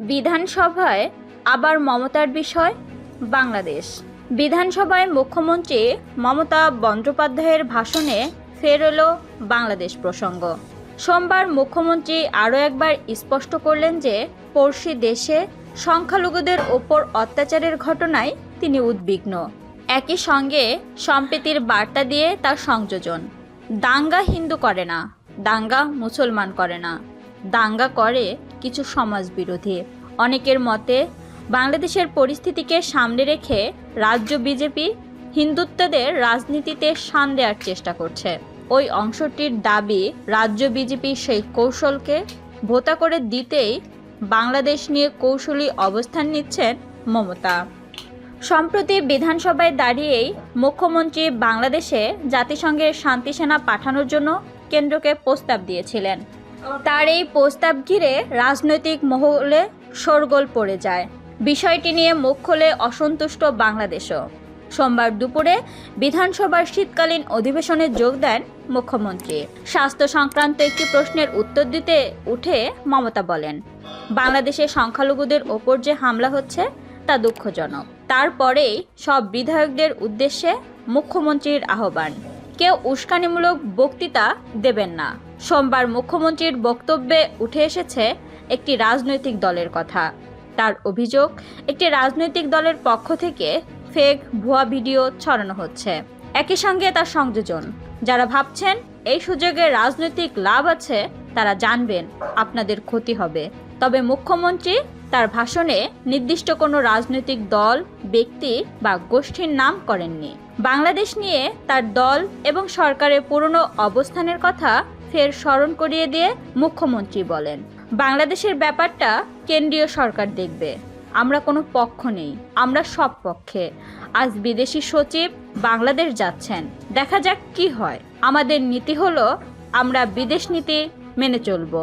বিধানসভায় আবার মমতার বিষয়, বাংলাদেশ। বিধানসভায় মুখ্যমন্ত্রী মমতা বন্দ্যোপাধ্যায়ের ভাষণে ফের এলো বাংলাদেশ প্রসঙ্গ। সোমবার মুখ্যমন্ত্রী আরও একবার স্পষ্ট করলেন যে, পড়শি দেশে সংখ্যালঘুদের ওপর অত্যাচারের ঘটনায় তিনি উদ্বিগ্ন। একই সঙ্গে সম্প্রীতির বার্তা দিয়ে তার সংযোজন। দাঙ্গা হিন্দু করে না, দাঙ্গা মুসলমান করে না। দাঙ্গা করে কিছু সমাজ বিরোধী অনেকের মতে, বাংলাদেশের পরিস্থিতিকে সামনে রেখে রাজ্য বিজেপি হিন্দুত্বদের রাজনীতিতে সান দেওয়ার চেষ্টা করছে। ওই অংশটির দাবি, রাজ্য বিজেপি সেই কৌশলকে ভোতা করে দিতেই বাংলাদেশ নিয়ে কৌশলী অবস্থান নিচ্ছেন মমতা। সম্প্রতি বিধানসভায় দাঁড়িয়েই মুখ্যমন্ত্রী বাংলাদেশে জাতিসংঘের শান্তি সেনা পাঠানোর জন্য কেন্দ্রকে প্রস্তাব দিয়েছিলেন। তার এই প্রস্তাব ঘিরে রাজনৈতিক মহলে শোরগোল পড়ে যায়। বিষয়টি নিয়ে মুখ খোলে অসন্তুষ্ট বাংলাদেশও। সোমবার দুপুরে বিধানসভার শীতকালীন অধিবেশনে যোগ দেন মুখ্যমন্ত্রী। স্বাস্থ্য সংক্রান্ত একটি প্রশ্নের উত্তর দিতে উঠে মমতা বলেন, বাংলাদেশে সংখ্যালঘুদের ওপর যে হামলা হচ্ছে, তা দুঃখজনক। তারপরেই সব বিধায়কদের উদ্দেশ্যে মুখ্যমন্ত্রীর আহ্বান। কেউ উস্কানিমূলক বক্তৃতা দেবেন না। সোমবার মুখ্যমন্ত্রীর বক্তব্যে উঠে এসেছে একটি রাজনৈতিক দলের কথা। তার অভিযোগ, একটি রাজনৈতিক দলের পক্ষ থেকে ফেক ভুয়া ভিডিও ছড়ানো হচ্ছে। একই সঙ্গে তার সংযোজন, যারা ভাবছেন এই সুযোগে রাজনৈতিক লাভ আছে, তারা জানবেন আপনাদের ক্ষতি হবে। তবে মুখ্যমন্ত্রী তার ভাষণে নির্দিষ্ট কোনো রাজনৈতিক দল, ব্যক্তি বা গোষ্ঠীর নাম করেননি। বাংলাদেশ নিয়ে তার দল এবং সরকারের পুরনো অবস্থানের কথা ফের স্মরণ করিয়ে দিয়ে মুখ্যমন্ত্রী বলেন, বাংলাদেশের ব্যাপারটা কেন্দ্রীয় সরকার দেখবে। আমরা কোনো পক্ষ নেই, আমরা সব পক্ষে। আজ বিদেশি সচিব বাংলাদেশ যাচ্ছেন, দেখা যাক কি হয়। আমাদের নীতি হলো, আমরা বিদেশ নীতি মেনে চলবো।